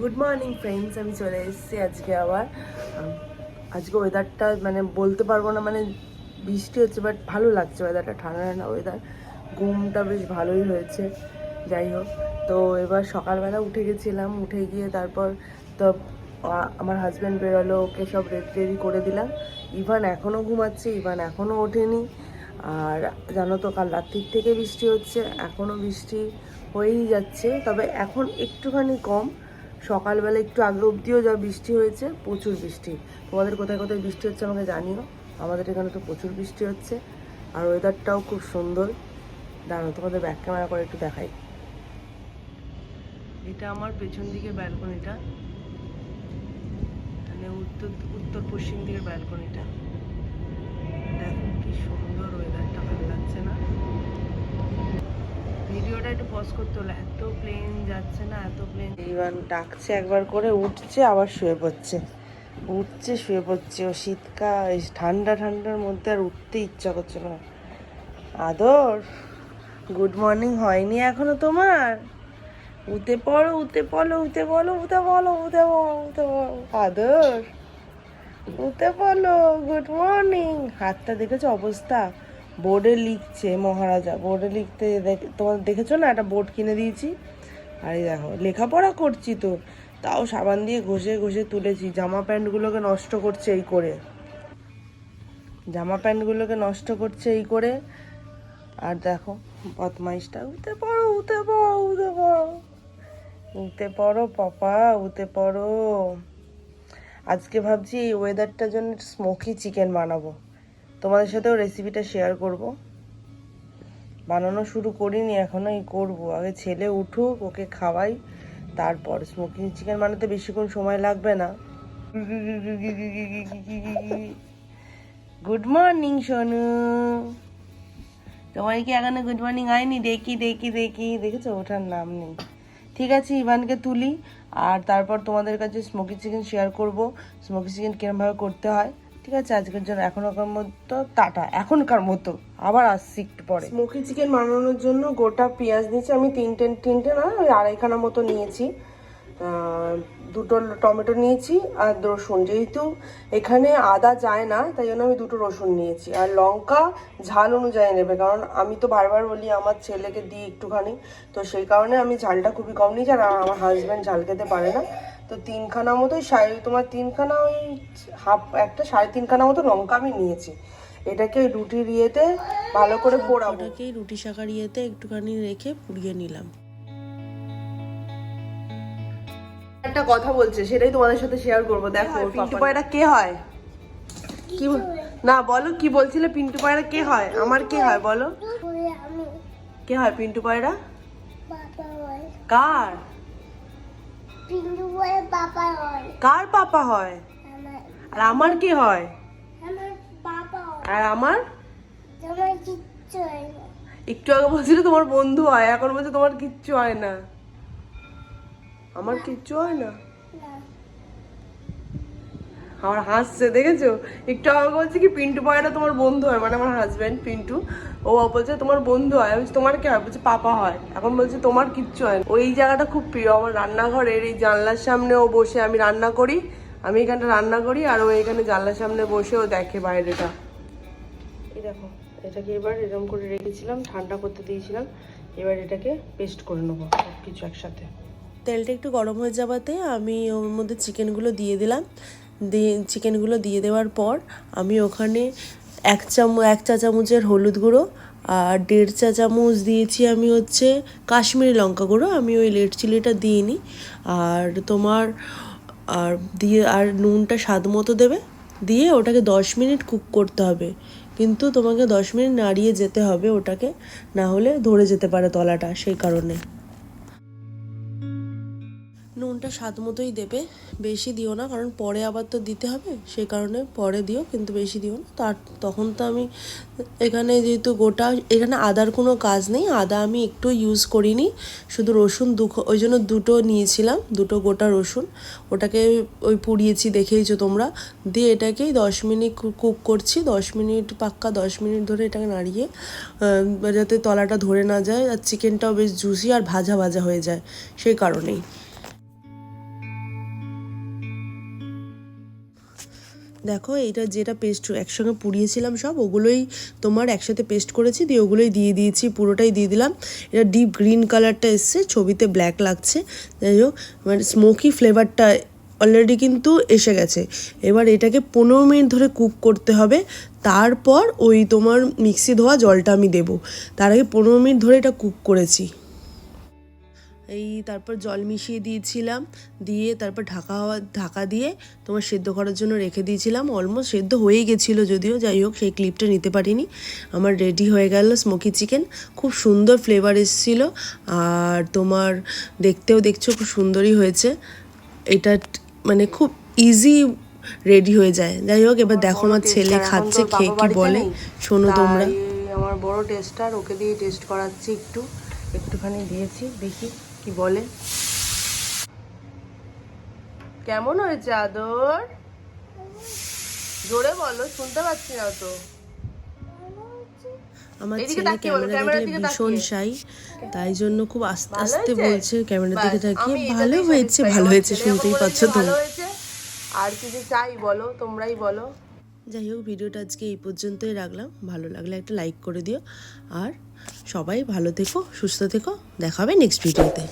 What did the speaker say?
Good morning friends আমি চলে এসেছি আজকে আবার। আজকে ওয়েদারটা মানে বলতে পারব না মানে বৃষ্টি হচ্ছে বাট ভালো লাগছে ওয়েদারটা ঠান্ডা ঠান্ডা ওয়েদার ঘুমটা বেশ ভালোই হয়েছে, যাই হোক। তো এবার সকালবেলা উঠে গেছিলাম, উঠে গিয়ে তারপর তো আমার হাজব্যান্ড বেরোলো, ওকে সব রেডি রেডি করে দিলাম। ইভান এখনও ঘুমাচ্ছে, ইভান এখনও ওঠেনি। আর জানো তো, কাল রাত্রির থেকে বৃষ্টি হচ্ছে এখনও বৃষ্টি হয়েই যাচ্ছে, তবে এখন একটুখানি কম। সকালবেলা একটু আগে অবধিও যা বৃষ্টি হয়েছে, প্রচুর বৃষ্টি। তোমাদের কোথায় কোথায় বৃষ্টি হচ্ছে আমাকে জানিও। আমাদের এখানে তো প্রচুর বৃষ্টি হচ্ছে। আর ওয়েদারটাও খুব সুন্দর। দাঁড়াও, তোমাদের ব্যাক ক্যামেরা করে একটু দেখাই। এটা আমার পেছন দিকে ব্যালকনিটা মানে উত্তর উত্তর পশ্চিম দিকের ব্যালকনিটা দেখো কি সুন্দর ওয়েদারটা ভালো লাগছে না? ভিডিওটা একটু পজ করতে হলো। এত প্লেন যাচ্ছে না, এত প্লেন ইভান ডাকছে একবার করে, উঠছে, আবার শুয়ে পড়ছে। উঠছে, শুয়ে পড়ছে। ও শীতকাল ঠান্ডা, ঠান্ডার মধ্যে আর উঠতে ইচ্ছা করছে না। আদর গুড মর্নিং হয়নি এখনও তোমার? উঠে পড়ো উঠে পড়ো, উঠে বলো উঠে বলো উঠে বলো উঠে বলো আদর, উঠে পড়ো গুড মর্নিং হাতটা দেখেছ অবস্থা? বোর্ডে লিখছে, মহারাজা, বোর্ডে লিখতে তোমার দেখেছ না একটা বোর্ড কিনে দিয়েছি? আরে দেখো, লেখাপড়া করছি তো, তাও সাবান দিয়ে ঘষে ঘষে তুলেছি, জামা প্যান্টগুলোকে নষ্ট করছে এই করে। জামা প্যান্টগুলোকে নষ্ট করছে এই করে। আর দেখো, বদমাইশটা, উঠে পড়ো উঠে পড়ো উঠে পড়ো। উঠে পড়ো পাপা, উঠে পড়ো। আজকে ভাবছি এই ওয়েদারটার জন্য স্মোকি চিকেন বানাবো। তোমাদের সাথেও রেসিপিটা শেয়ার করব। বানানো শুরু করিনি এখনও এই করব। আগে ছেলে উঠুক, ওকে খাওয়াই, তারপর স্মোকিং চিকেন বানাতে বেশিক্ষণ সময় লাগবে না। Good morning Sonu. তোমার কি এখনও গুড মর্নিং হয়নি? দেখি দেখি দেখি। দেখেছ? ওঠার নাম নেই। ঠিক আছে, ইভানকে তুলি, আর তারপর তোমাদের কাছে স্মোকি চিকেন শেয়ার করব। স্মোকি চিকেন কিরমভাবে করতে হয়? ঠিক আছে, আজকের জন্য এখনকার মতো টাটা। এখনকার মতো আবার আসছি একটু পরে। স্মোকি চিকেন বানানোর জন্য গোটা পেঁয়াজ নিয়েছি, আমি তিনটে তিনটে না, ওই আড়াইখানা মতো নিয়েছি। দুটো টমেটো নিয়েছি আর রসুন। যেহেতু এখানে আদা যায় না, তাই জন্য আমি দুটো রসুন নিয়েছি। আর লঙ্কা ঝাল অনুযায়ী নেবে, কারণ আমি তো বারবার বলি আমার ছেলেকে দিই একটুখানি, তো সেই কারণে আমি ঝালটা খুবই কম নিয়েছি আর আমার হাজব্যান্ড ঝাল খেতে পারে না। তো তিনখানা মতোই সাড়ে তোমার তিনখানা ওই হাফ একটা সাড়ে তিনখানা মতো লঙ্কা আমি নিয়েছি। এটাকে ওই রুটির ইয়েতে ভালো করে পোড়াবো। ওটাকেই রুটি শাকার ইয়েতে একটুখানি রেখে পুড়িয়ে নিলাম। একটা কথা বলছে সেটাই তোমাদের সাথে শেয়ার করব। দেখো পিন্টু পায়রা কে হয়? কি বল- না বলো কি বলছিলে? পিন্টু পায়রা কে হয়? আমার কে হয় বলো? কে হয় পিন্টু পায়রা? কার? পিন্টু বলে বাবা হয়। কার পাপা হয়? আর আমার কি হয়? আমার পাপা হয়। আর আমার? তোমার কিচ্ছু হয় না। একটু আগে বলছিল তোমার বন্ধু হয় এখন বলছে তোমার কিচ্ছু হয় না। আমার কিচ্ছু হয় না? না। আমার হাসছে দেখেছ? একটু আগে বলছে কি পিন্টু পায়রা তোমার বন্ধু হয় মানে আমার হাজব্যান্ড পিন্টু। ও বলছে তোমার বন্ধু হয়? বলছি, তোমার কে হয়? বলছে পাপা হয়। এখন বলছে তোমার কিচ্ছু হয় ওই জায়গাটা খুব প্রিয় আমার রান্নাঘরের এই জানলার সামনে ও বসে আমি রান্না করি। আমি এখানটা রান্না করি আর ও এখানে জানলার সামনে বসে ও দেখে বাইরেটা। এই দেখো এটাকে এবার এরকম করে রেখেছিলাম ঠান্ডা করতে দিয়েছিলাম। এবার এটাকে পেস্ট করে নেব সব কিছু একসাথে। তেলটা একটু গরম হয়ে যাওয়াতে আমি ওর মধ্যে চিকেনগুলো দিয়ে দিলাম। দিয়ে চিকেনগুলো দিয়ে দেওয়ার পর আমি ওখানে এক চামচ এক চা চামচের হলুদ গুঁড়ো আর দেড় চা চামচ দিয়েছি আমি হচ্ছে কাশ্মীরি লঙ্কা গুঁড়ো। আমি ওই লেড চিলিটা দিইনি। আর তোমার, আর দিয়ে, আর নুনটা স্বাদ মতো দেবে। দিয়ে ওটাকে দশ মিনিট কুক করতে হবে। কিন্তু তোমাকে দশ মিনিট নাড়িয়ে যেতে হবে ওটাকে। না হলে ধরে যেতে পারে তলাটা সেই কারণে। নুনটা স্বাদ মতোই দেবে। বেশি দিও না, কারণ পরে আবার তো দিতে হবে। সেই কারণে পরে দিও, কিন্তু বেশি দিও না। তার তখন তো আমি এখানে যেহেতু গোটা, এখানে আদার কোনো কাজ নেই। আদা আমি একটু ইউজ করিনি। শুধু রসুন দু ওই জন্য দুটো নিয়েছিলাম, দুটো গোটা রসুন। ওটাকে ওই পুড়িয়েছি, দেখেইছো তোমরা। দিয়ে এটাকেই দশ মিনিট কুক করছি। দশ মিনিট, পাক্কা দশ মিনিট ধরে এটাকে নাড়িয়ে যাতে তলাটা ধরে না যায়। আর চিকেনটাও বেশ জুসি আর ভাজা ভাজা হয়ে যায়। সেই কারণেই। দেখো এটা যেটা পেস্ট একসঙ্গে পুড়িয়েছিলাম সব, ওগুলোই তোমার একসাথে পেস্ট করেছি, দিয়ে ওগুলোই দিয়ে দিয়েছি, পুরোটাই দিয়ে দিলাম। এটা ডিপ গ্রিন কালারটা এসছে, ছবিতে ব্ল্যাক লাগছে। যাই হোক মানে স্মোকি ফ্লেভারটা অলরেডি কিন্তু এসে গেছে। এবার এটাকে পনেরো মিনিট ধরে কুক করতে হবে, তারপর ওই তোমার মিক্সি ধোয়া জলটা আমি দেবো। তার আগে পনেরো মিনিট ধরে এটা কুক করেছি। এই তারপর জল মিশিয়ে দিয়েছিলাম দিয়ে তারপর ঢাকা হওয়া ঢাকা দিয়ে তোমার সেদ্ধ করার জন্য রেখে দিয়েছিলাম। অলমোস্ট সেদ্ধ হয়েই গেছিল যদিও যাই হোক সেই ক্লিপটা নিতে পারিনি। আমার রেডি হয়ে গেল স্মোকি চিকেন খুব সুন্দর ফ্লেভার এসেছিল। আর তোমার দেখতেও দেখছ খুব সুন্দরই হয়েছে। এটা মানে খুব ইজি রেডি হয়ে যায়। যাই হোক এবার দেখো আমার ছেলে খাচ্ছে খেয়ে কি বলে শোনো তোমরা। আমার বড় টেস্টার ওকে দিয়ে টেস্ট করাচ্ছি একটু। একটুখানি দিয়েছি দেখি। কি বলে? কেমন হয়েছে আদর? জোরে বলো শুনতে পাচ্ছি না তো। আমার ছেলে ক্যামেরা ক্যামেরার দিকে ভীষণ। শাই তাই জন্য খুব আস্তে আস্তে বলছে ক্যামেরার দিকে তাকিয়ে ভালো হয়েছে ভালো হয়েছে শুনতেই পাচ্ছ বলেছে তো ভালো হয়েছে, আর কিছু চাই বলো তোমরাই বলো। যাই হোক, ভিডিওটা আজকে এই পর্যন্তই রাখলাম। ভালো লাগলে একটা লাইক করে দিও। আর সবাই ভালো থেকো, সুস্থ থেকো। দেখাবে নেক্সট ভিডিওতে